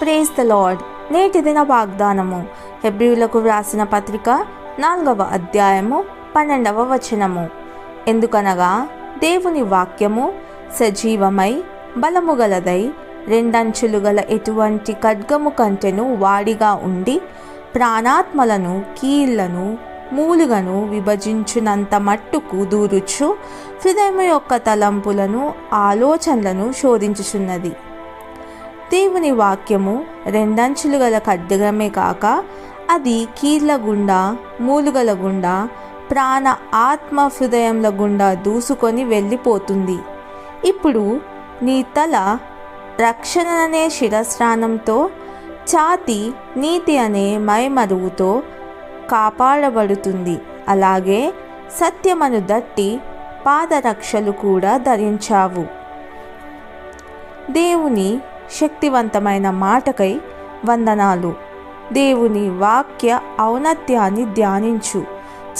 Praise the lord నేటి దిన వాగ్దానము. హెబ్రియులకు వ్రాసిన పత్రిక నాలుగవ అధ్యాయము పన్నెండవ వచనము. ఎందుకనగా దేవుని వాక్యము సజీవమై బలము గలదై రెండంచులు గల ఎటువంటి ఖడ్గము కంటెను వాడిగా ఉండి ప్రాణాత్మలను కీళ్ళను మూలుగను విభజించునంత మట్టుకు దూరుచు హృదయం యొక్క తలంపులను ఆలోచనలను శోధించుచున్నది. దేవుని వాక్యము రెండంచులు గల ఖడ్గమే కాక అది కీళ్ళ గుండా మూలుగల గుండా ప్రాణ ఆత్మ హృదయంల గుండా దూసుకొని వెళ్ళిపోతుంది. ఇప్పుడు నీ తల రక్షణ అనే శిరస్నానంతో ఛాతి నీతి అనే మైమరువుతో కాపాడబడుతుంది. అలాగే సత్యమను దట్టి పాదరక్షలు కూడా ధరించావు. దేవుని శక్తివంతమైన మాటకై వందనాలు. దేవుని వాక్య ఔన్నత్యాన్ని ధ్యానించు.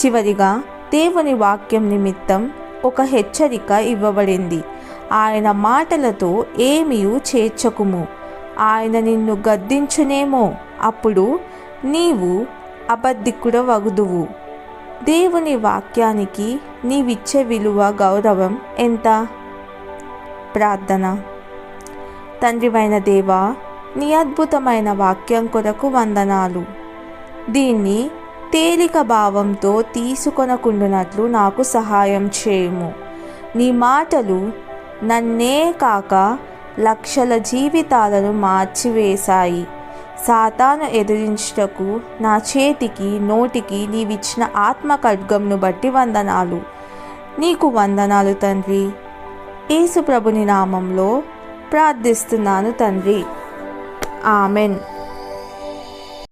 చివరిగా దేవుని వాక్యం నిమిత్తం ఒక హెచ్చరిక ఇవ్వబడింది. ఆయన మాటలతో ఏమీయు చేర్చకుము. ఆయన నిన్ను గద్దించునేమో అప్పుడు నీవు అబద్ధికుడ వగుదువు దేవుని వాక్యానికి నీవిచ్చే విలువ గౌరవం ఎంత? ప్రార్థన. తండ్రివైన దేవా నీ అద్భుతమైన వాక్యం కొరకు వందనాలు. దీన్ని తేలిక భావంతో తీసుకొనకుండునట్లు నాకు సహాయం చేయము. నీ మాటలు నన్నే కాక లక్షల జీవితాలను మార్చివేశాయి. సాతాను ఎదిరించుటకు నా చేతికి నోటికి నీవిచ్చిన ఆత్మ ఖడ్గంను బట్టి వందనాలు. నీకు వందనాలు తండ్రి. యేసు ప్రభుని నామంలో ప్రార్థిస్తున్నాను తండ్రి. ఆమెన్.